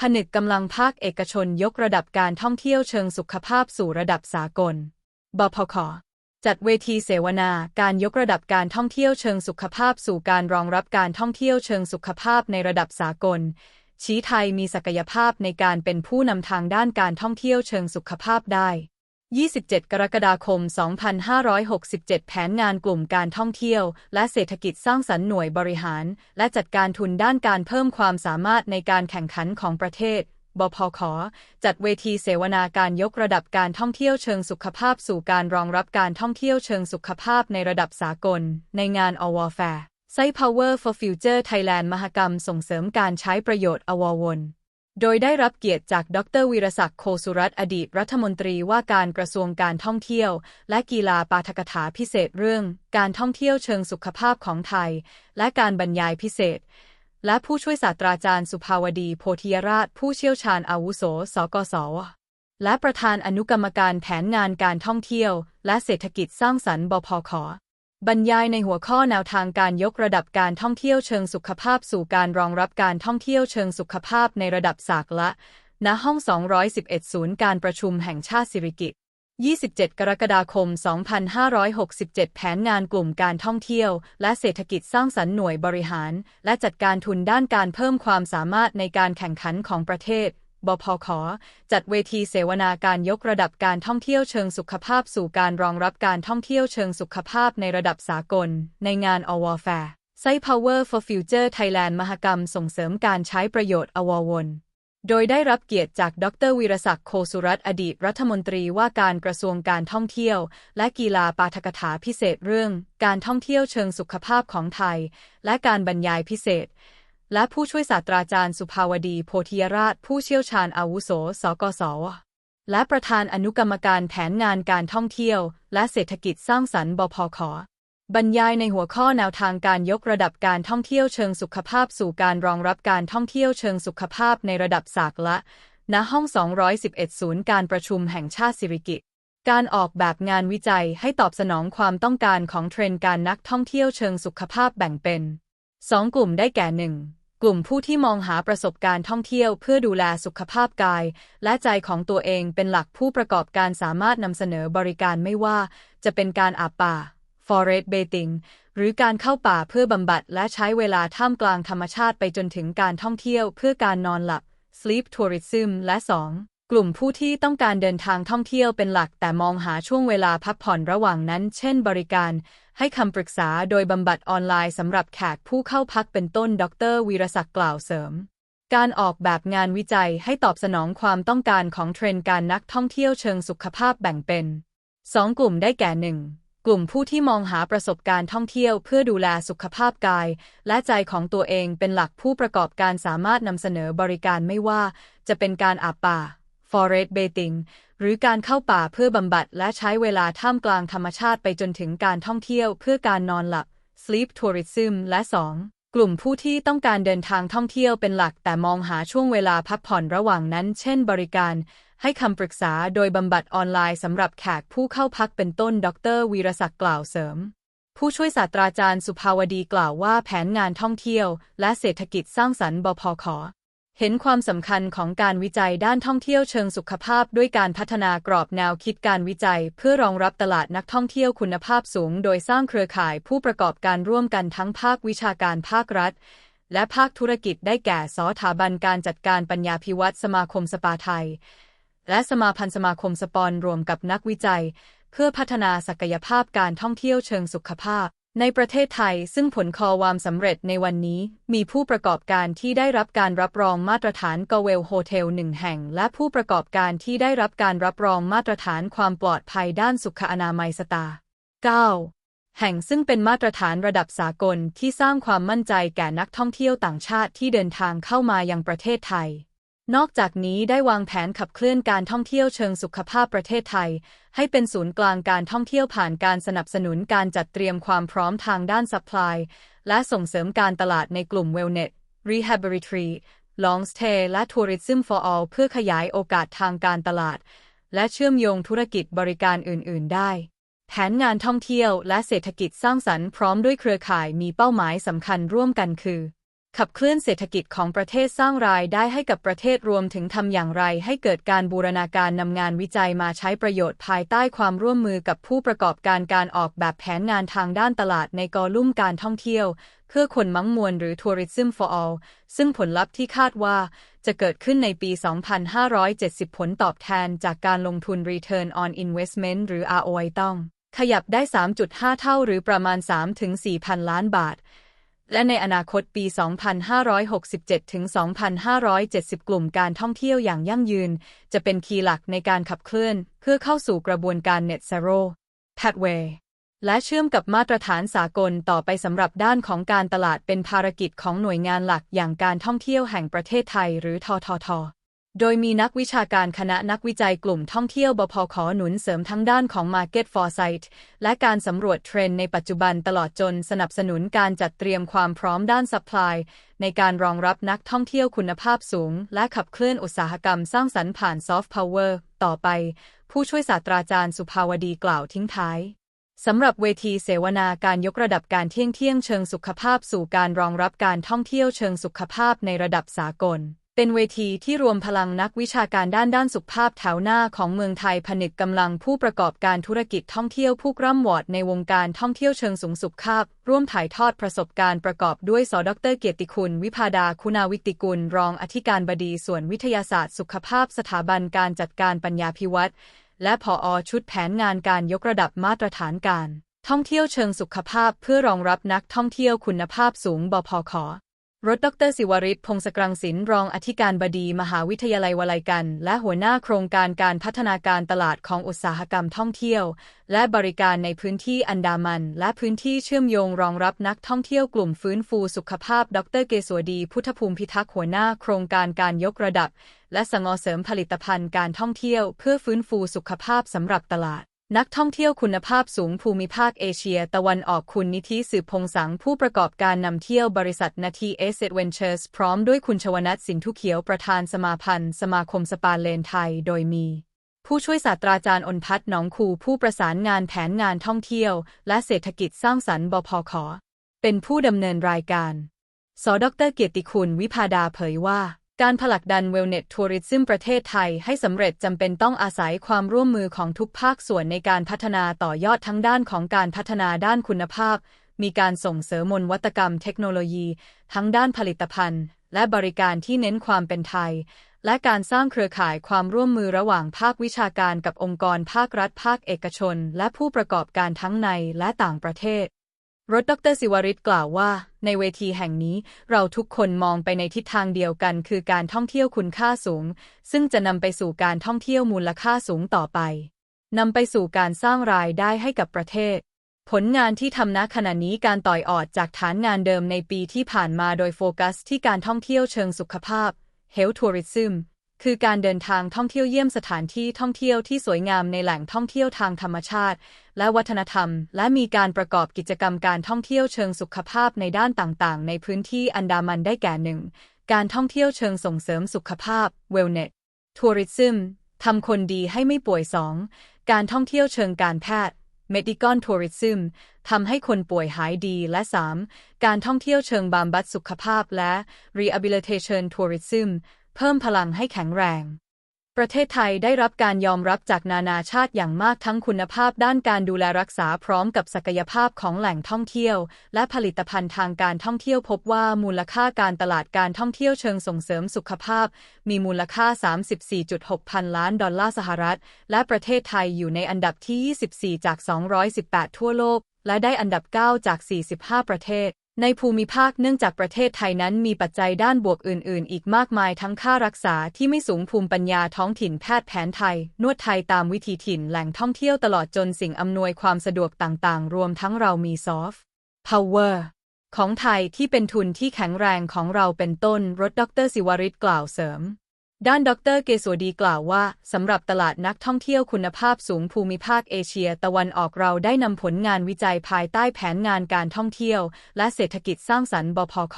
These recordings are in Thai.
ผนึกกำลังภาคเอกชนยกระดับการท่องเที่ยวเชิงสุขภาพสู่ระดับสากล บพคจัดเวทีเสวนาการยกระดับการท่องเที่ยวเชิงสุขภาพสู่การรองรับการท่องเที่ยวเชิงสุขภาพในระดับสากล ชี้ไทยมีศักยภาพในการเป็นผู้นำทางด้านการท่องเที่ยวเชิงสุขภาพได้ 27 กรกฎาคม 2567 แผนงานกลุ่มการท่องเที่ยว และเศรษฐกิจสร้างสรรค์หน่วยบริหาร และจัดการทุนด้านการเพิ่มความสามารถในการแข่งขันของประเทศ บพขจัดเวทีเสวนาการยกระดับการท่องเที่ยวเชิงสุขภาพสู่การรองรับการท่องเที่ยวเชิงสุขภาพในระดับสากล ในงานอวอแฟร์ไซ Power for Future Thailand มหกรรมส่งเสริมการใช้ประโยชน์อวอวน โดยได้รับเกียรติจากดรวีรศักดิ์โคสุรัตอดีตรัฐมนตรีว่าการกระทรวงการท่องเที่ยว และกีฬาปาฐกถาพิเศษเรื่อง การท่องเที่ยวเชิงสุขภาพของไทย และการบรรยายพิเศษ และผู้ช่วยศาสตราจารย์สุภาวดีโพธิยราช ผู้เชี่ยวชาญอาวุโส สกสและประธานอนุกรรมการแผนงานการท่องเที่ยว และเศรษฐกิจสร้างสรรค์บพค บรรยายในหัวข้อแนวทางการยกระดับการท่องเที่ยวเชิงสุขภาพสู่การรองรับการท่องเที่ยวเชิงสุขภาพในระดับสากละ ณ ห้อง 211 ศูนย์การประชุมแห่งชาติสิริกิติ์27 กรกฎาคม 2567 แผนงานกลุ่มการท่องเที่ยว และเศรษฐกิจสร้างสรรค์หน่วยบริหาร และจัดการทุนด้านการเพิ่มความสามารถในการแข่งขันของประเทศ บพขจัดเวทีเสวนาการยกระดับการท่องเที่ยวเชิงสุขภาพสู่การรองรับการท่องเที่ยวเชิงสุขภาพในระดับสากล ในงานอวอแฟร์ไซ Power for Future Thailand มหกรรมส่งเสริมการใช้ประโยชน์อวอวนโดยได้รับเกียรติจากดรวีรศักดิ์โคสุรัตอดีตรัฐมนตรีว่าการกระทรวงการท่องเที่ยว และกีฬาปาฐกถาพิเศษเรื่อง การท่องเที่ยวเชิงสุขภาพของไทย และการบรรยายพิเศษ และผู้ช่วยศาสตราจารย์สุภาวดีโพธิยราช ผู้เชี่ยวชาญอาวุโส สกสและประธานอนุกรรมการแผนงานการท่องเที่ยว และเศรษฐกิจสร้างสรรค์บพคบรรยายในหัวข้อแนวทางการยกระดับการท่องเที่ยวเชิงสุขภาพสู่การรองรับการท่องเที่ยวเชิงสุขภาพในระดับสากละ ณ ห้อง 211 ศูนย์การประชุมแห่งชาติสิริกิติ์การออกแบบงานวิจัยให้ตอบสนองความต้องการของเทรนด์การนักท่องเที่ยวเชิงสุขภาพแบ่งเป็น 2กลุ่มได้แก่ 1. กลุ่มผู้ที่มองหาประสบการณ์ท่องเที่ยวเพื่อดูแลสุขภาพกาย และใจของตัวเองเป็นหลักผู้ประกอบการสามารถนำเสนอบริการไม่ว่า จะเป็นการอาบป่า forest bathing หรือการเข้าป่าเพื่อบำบัดและใช้เวลาท่ามกลางธรรมชาติไปจนถึงการท่องเที่ยวเพื่อการนอนหลับ sleep tourism และ 2. กลุ่มผู้ที่ต้องการเดินทางท่องเที่ยวเป็นหลักแต่มองหาช่วงเวลาพักผ่อนระหว่างนั้น เช่น บริการ ให้คำปรึกษาโดยบำบัดออนไลน์สำหรับแขกผู้เข้าพักเป็นต้น ดรวีรศักดิ์กล่าวเสริม การออกแบบงานวิจัยให้ตอบสนองความต้องการของเทรนด์การนักท่องเที่ยวเชิงสุขภาพแบ่งเป็น 2 กลุ่มได้แก่ 1. กลุ่มผู้ที่มองหาประสบการณ์ท่องเที่ยวเพื่อดูแลสุขภาพกาย และใจของตัวเองเป็นหลักผู้ประกอบการสามารถนำเสนอบริการไม่ว่า จะเป็นการอาบป่า forest bathing หรือการเข้าป่าเพื่อบำบัดและใช้เวลาท่ามกลางธรรมชาติไปจนถึงการท่องเที่ยวเพื่อการนอนหลับ sleep tourism และ 2. กลุ่มผู้ที่ต้องการเดินทางท่องเที่ยวเป็นหลัก แต่มองหาช่วงเวลาพักผ่อนระหว่างนั้น เช่น บริการ ให้คำปรึกษาโดยบำบัดออนไลน์สำหรับแขกผู้เข้าพักเป็นต้น ดร วีรศักดิ์กล่าวเสริมผู้ช่วยศาสตราจารย์สุภาวดีกล่าวว่าแผนงานท่องเที่ยว และเศรษฐกิจสร้างสรรค์บพค เห็นความสำคัญของการวิจัยด้านท่องเที่ยวเชิงสุขภาพด้วยการพัฒนากรอบแนวคิดการวิจัย เพื่อรองรับตลาดนักท่องเที่ยวคุณภาพสูง โดยสร้างเครือข่ายผู้ประกอบการร่วมกันทั้งภาควิชาการภาครัฐ และภาคธุรกิจได้แก่สถาบันการจัดการปัญญาพิวัตรสมาคมสปาไทย และสมาพันธ์สมาคมสปอนรวมกับนักวิจัย เพื่อพัฒนาศักยภาพการท่องเที่ยวเชิงสุขภาพ ในประเทศไทยซึ่งผลคอความสำเร็จในวันนี้ มีผู้ประกอบการที่ได้รับการรับรองมาตรฐานกเวลโฮเทลหนึ่งแห่ง และผู้ประกอบการที่ได้รับการรับรองมาตรฐานความปลอดภัยด้านสุขอนามัยสตาร์ 9. แห่งซึ่งเป็นมาตรฐานระดับสากลที่สร้างความมั่นใจแก่นักท่องเที่ยวต่างชาติที่เดินทางเข้ามายังประเทศไทย นอกจากนี้ได้วางแผนขับเคลื่อนการท่องเที่ยวเชิงสุขภาพประเทศไทย ให้เป็นศูนย์กลางการท่องเที่ยวผ่านการสนับสนุนการจัดเตรียมความพร้อมทางด้านซัพพลายและส่งเสริมการตลาดในกลุ่ม Wellness Rehabilitatory Long Stay และ Tourism for All เพื่อขยายโอกาสทางการตลาด และเชื่อมโยงธุรกิจบริการอื่น ๆ ได้ แผนงานท่องเที่ยวและเศรษฐกิจสร้างสรรค์พร้อมด้วยเครือข่ายมีเป้าหมายสำคัญร่วมกันคือ ขับเคลื่อนเศรษฐกิจของประเทศสร้างรายได้ให้กับประเทศรวมถึงทำอย่างไร ให้เกิดการบูรณาการนำงานวิจัยมาใช้ประโยชน์ภายใต้ความร่วมมือกับผู้ประกอบการการออกแบบแผนงานทางด้านตลาดในกอลุ่มการท่องเที่ยว เพื่อคนมั้งมวลหรือ Tourism for All ซึ่งผลลัพธ์ที่คาดว่าจะเกิดขึ้นในปี 2570 ผลตอบแทนจากการลงทุน Return on Investment หรือ ROI ต้อง ขยับได้ 3.5 เท่าหรือประมาณ 3-4 พันล้านบาท และในอนาคตปี 2567 ถึง 2570 กลุ่มการท่องเที่ยวอย่างยั่งยืน จะเป็นคีย์หลักในการขับเคลื่อน เพื่อเข้าสู่กระบวนการ Net Zero Pathway และเชื่อมกับมาตรฐานสากลต่อไปสำหรับด้านของการตลาดเป็นภารกิจของหน่วยงานหลักอย่างการท่องเที่ยวแห่งประเทศไทยหรือททท โดยมีนักวิชาการคณะนักวิจัยกลุ่มท่องเที่ยวบพขหนุนเสริมทั้งด้านของ Market Foresight และการสำรวจเทรนด์ในปัจจุบันตลอดจนสนับสนุนการจัดเตรียมความพร้อมด้าน Supply ในการรองรับนักท่องเที่ยวคุณภาพสูง และขับเคลื่อนอุตสาหกรรมสร้างสรรค์ผ่าน Soft Power ต่อไป ผู้ช่วยศาสตราจารย์สุภาวดีกล่าวทิ้งท้ายสำหรับเวทีเสวนาการยกระดับการเที่ยงเที่ยงเชิงสุขภาพสู่การรองรับการท่องเที่ยวเชิงสุขภาพในระดับสากล เป็นเวทีที่รวมพลังนักวิชาการด้านด้านสุขภาพแถวหน้าของเมืองไทยผนึกกำลังผู้ประกอบการธุรกิจท่องเที่ยวผู้กร่ำวอดในวงการท่องเที่ยวเชิงสูงสุขภาพ ร่วมถ่ายทอดประสบการณ์ประกอบด้วยสดรเกียรติคุณ วิพาดาคุณาวิติกุล รองอธิการบดีส่วนวิทยาศาสตร์ สุขภาพสถาบันการจัดการปัญญาพิวัตรและผออชุดแผนงานการยกระดับมาตรฐานการ ท่องเที่ยวเชิงสุขภาพเพื่อรองรับนักท่องเที่ยวคุณภาพสูงบพข รถดรสิวริศพงศกรังสินรองอธิการบดี มหาวิทยาลัยวลัยกัน และหัวหน้าโครงการการพัฒนาการตลาดของอุตสาหกรรมท่องเที่ยว และบริการในพื้นที่อันดามัน และพื้นที่เชื่อมโยงรองรับนักท่องเที่ยวกลุ่มฟื้นฟูสุขภาพ ดรเกษวดี พุทธภูมิพิทักษ์หัวหน้าโครงการการยกระดับ และสงอเสริมผลิตภัณฑ์การท่องเที่ยว เพื่อฟื้นฟูสุขภาพสำหรับตลาด นักท่องเที่ยวคุณภาพสูงภูมิภาคเอเชียตะวันออกคุณนิธิสืบพงสังผู้ประกอบการนำเที่ยวบริษัทนาทีเอเซเวนเชอร์สพร้อมด้วยคุณชวนัทสินทุเขียวประธานสมาพันธ์ สมาคมสปาเลนไทย โดยมี ผู้ช่วยศาสตราจารย์อนพัฒน์หนองคูผู้ประสานงานแผนงานท่องเที่ยว และเศรษฐกิจสร้างสรรค์บพขเป็นผู้ดำเนินรายการ สดรเกียรติคุณวิพาดาเผยว่า การผลักดันเวลเน็ตทัวริซึมประเทศไทยให้สำเร็จจำเป็นต้องอาศัยความร่วมมือของทุกภาคส่วนในการพัฒนาต่อยอดทั้งด้านของการพัฒนาด้านคุณภาพ มีการส่งเสริมมนวัตกรรมเทคโนโลยี ทั้งด้านผลิตภัณฑ์ และบริการที่เน้นความเป็นไทย และการสร้างเครือข่ายความร่วมมือระหว่างภาควิชาการกับองค์กรภาครัฐภาคเอกชน และผู้ประกอบการทั้งในและต่างประเทศ รถดรสิวริศกล่าวว่า ในเวทีแห่งนี้เราทุกคนมองไปในทิศทางเดียวกัน คือการท่องเที่ยวคุณค่าสูง ซึ่งจะนำไปสู่การท่องเที่ยวมูลค่าสูงต่อไปนำไปสู่การสร้างรายได้ให้กับประเทศ ผลงานที่ทำณขณะนี้การต่อยอดจากฐานงานเดิมในปีที่ผ่านมาโดยโฟกัสที่การท่องเที่ยวเชิงสุขภาพ Health Tourism คือการเดินทางท่องเที่ยวเยี่ยมสถานที่ท่องเที่ยวที่สวยงามในแหล่งท่องเที่ยวทางธรรมชาติ และวัฒนธรรม และมีการประกอบกิจกรรมการท่องเที่ยวเชิงสุขภาพในด้านต่างๆ ในพื้นที่อันดามันได้แก่หนึ่งการท่องเที่ยวเชิงส่งเสริมสุขภาพ Wellness Tourism ทำคนดีให้ไม่ป่วย 2. การท่องเที่ยวเชิงการแพทย์ Medical Tourism ทำให้คนป่วยหายดีและ 3. การท่องเที่ยวเชิงบำบัดสุขภาพและ Rehabilitation Tourism เพิ่มพลังให้แข็งแรง ประเทศไทยได้รับการยอมรับจากนานาชาติอย่างมากทั้งคุณภาพด้านการดูแลรักษาพร้อมกับศักยภาพของแหล่งท่องเที่ยว และผลิตภัณฑ์ทางการท่องเที่ยวพบว่ามูลค่าการตลาดการท่องเที่ยวเชิงส่งเสริมสุขภาพ มีมูลค่า 34.6 พันล้านดอลลาร์สหรัฐ และประเทศไทยอยู่ในอันดับที่ 24 จาก 218 ทั่วโลก และได้อันดับ 9 จาก 45 ประเทศ ในภูมิภาคเนื่องจากประเทศไทยนั้นมีปัจจัยด้านบวกอื่น ๆ อีกมากมายทั้งค่ารักษาที่ไม่สูงภูมิปัญญาท้องถิ่นแพทย์แผนไทย นวดไทยตามวิธีถิ่นแหล่งท่องเที่ยวตลอดจนสิ่งอำนวยความสะดวกต่าง ๆ รวมทั้งเรามีซอฟต์พาวเวอร์ของไทยที่เป็นทุนที่แข็งแรงของเราเป็นต้นรถดรสิวริศกล่าวเสริม ด้านดรเกษวดีกล่าวว่า สำหรับตลาดนักท่องเที่ยวคุณภาพสูงภูมิภาคเอเชีย ตะวันออกเราได้นำผลงานวิจัยภายใต้แผนงานการท่องเที่ยว และเศรษฐกิจสร้างสรรค์บพค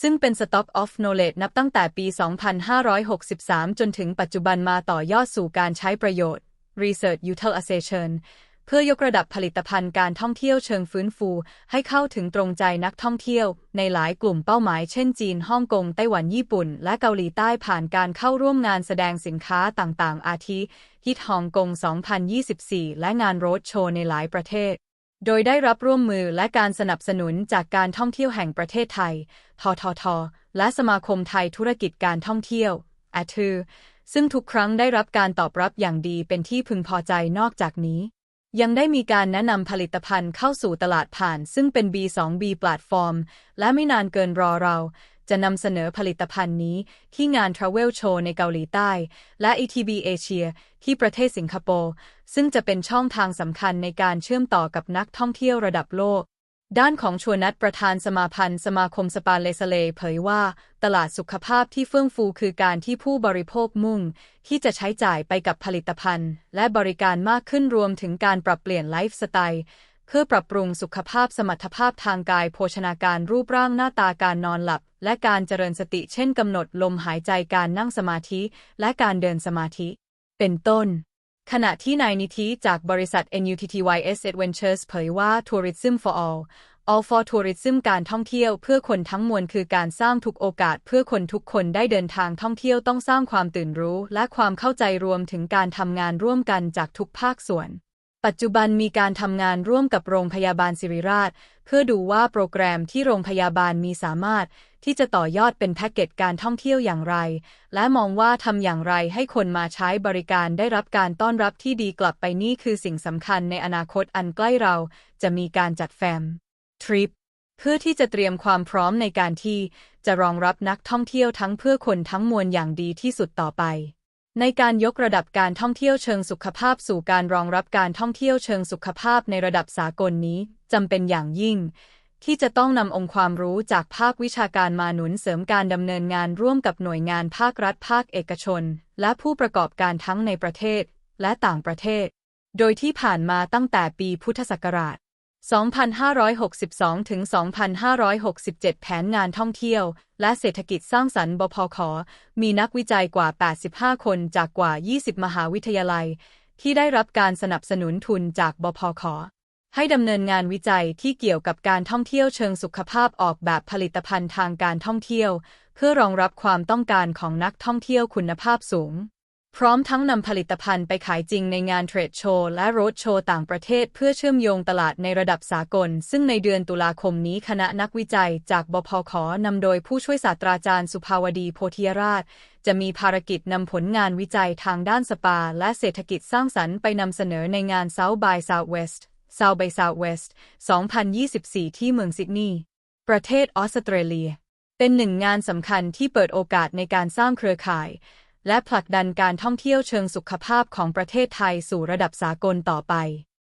ซึ่งเป็น Stock of Knowledge นับตั้งแต่ปี 2563 จนถึงปัจจุบันมาต่อยอดสู่การใช้ประโยชน์ Research Utilization เพื่อยกระดับผลิตภัณฑ์การท่องเที่ยวเชิงฟื้นฟู ให้เข้าถึงตรงใจนักท่องเที่ยว ในหลายกลุ่มเป้าหมายเช่นจีนฮ่องกงไต้หวันญี่ปุ่น และเกาหลีใต้ผ่านการเข้าร่วมงานแสดงสินค้าต่างๆ อาทิฮิตฮ่องกง 2024 และงานโรดโชว์ในหลายประเทศ โดยได้รับร่วมมือและการสนับสนุนจากการท่องเที่ยวแห่งประเทศไทย ททท และสมาคมไทยธุรกิจการท่องเที่ยวอาทือซึ่งทุกครั้งได้รับการตอบรับอย่างดีเป็นที่พึงพอใจนอกจากนี้ ยังได้มีการแนะนำผลิตภัณฑ์เข้าสู่ตลาดผ่าน ซึ่งเป็น B2B แพลตฟอร์ม และไม่นานเกินรอเรา จะนำเสนอผลิตภัณฑ์นี้ที่งาน Travel Show ในเกาหลีใต้ และ ETB Asia ที่ประเทศสิงคโปร์ ซึ่งจะเป็นช่องทางสำคัญในการเชื่อมต่อกับนักท่องเที่ยวระดับโลก ด้านของชวนัทประธานสมาพันธ์สมาคมสปาเลสเลเผยว่า ตลาดสุขภาพที่เฟื่องฟูคือการที่ผู้บริโภคมุ่ง ที่จะใช้จ่ายไปกับผลิตภัณฑ์ และบริการมากขึ้นรวมถึงการปรับเปลี่ยนไลฟ์สไตล์เพื่อปรับปรุงสุขภาพสมรรถภาพทางกายโภชนาการรูปร่างหน้าตาการนอนหลับ และการเจริญสติเช่นกำหนดลมหายใจการนั่งสมาธิ และการเดินสมาธิ เป็นต้น ขณะที่นายนิธิจากบริษัท NUTTYS Adventures เผยว่า Tourism for All All for Tourism การท่องเที่ยวเพื่อคนทั้งมวลคือการสร้างทุกโอกาสเพื่อคนทุกคนได้เดินทางท่องเที่ยวต้องสร้างความตื่นรู้ และความเข้าใจรวมถึงการทำงานร่วมกันจากทุกภาคส่วน ปัจจุบันมีการทำงานร่วมกับโรงพยาบาลศิริราช เพื่อดูว่าโปรแกรมที่โรงพยาบาลมีสามารถ ที่จะต่อยอดเป็นแพ็กเกจการท่องเที่ยวอย่างไร และมองว่าทำอย่างไรให้คนมาใช้บริการได้รับการต้อนรับที่ดีกลับไปนี่คือสิ่งสำคัญในอนาคตอันใกล้เราจะมีการจัดแฟมทริปเพื่อที่จะเตรียมความพร้อมในการที่จะรองรับนักท่องเที่ยวทั้งเพื่อคนทั้งมวลอย่างดีที่สุดต่อไปในการยกระดับการท่องเที่ยวเชิงสุขภาพสู่การรองรับการท่องเที่ยวเชิงสุขภาพในระดับสากลนี้จำเป็นอย่างยิ่ง ที่จะต้องนำองค์ความรู้จากภาควิชาการมาหนุนเสริมการดำเนินงานร่วมกับหน่วยงานภาครัฐภาคเอกชน และผู้ประกอบการทั้งในประเทศและต่างประเทศ โดยที่ผ่านมาตั้งแต่ปีพุทธศักราช 2562 ถึง 2567 แผนงานท่องเที่ยว และเศรษฐกิจสร้างสรรค์บพคมีนักวิจัยกว่า 85 คนจากกว่า 20 มหาวิทยาลัย ที่ได้รับการสนับสนุนทุนจากบพค ให้ดำเนินงานวิจัยที่เกี่ยวกับการท่องเที่ยวเชิงสุขภาพออกแบบผลิตภัณฑ์ทางการท่องเที่ยว เพื่อรองรับความต้องการของนักท่องเที่ยวคุณภาพสูง พร้อมทั้งนำผลิตภัณฑ์ไปขายจริงในงานเทรดโชว์และโรดโชว์ต่างประเทศเพื่อเชื่อมโยงตลาดในระดับสากล ซึ่งในเดือนตุลาคมนี้คณะนักวิจัยจากบพขนำโดยผู้ช่วยศาสตราจารย์สุภาวดีโพธิราช จะมีภารกิจนำผลงานวิจัยทางด้านสปา และเศรษฐกิจสร้างสรรค์ไปนำเสนอในงาน South by Southwest South by Southwest 2024 ที่เมืองซิดนีย์ ประเทศออสเตรเลีย เป็นหนึ่งงานสำคัญที่เปิดโอกาสในการสร้างเครือข่าย และผลักดันการท่องเที่ยวเชิงสุขภาพของประเทศไทยสู่ระดับสากลต่อไป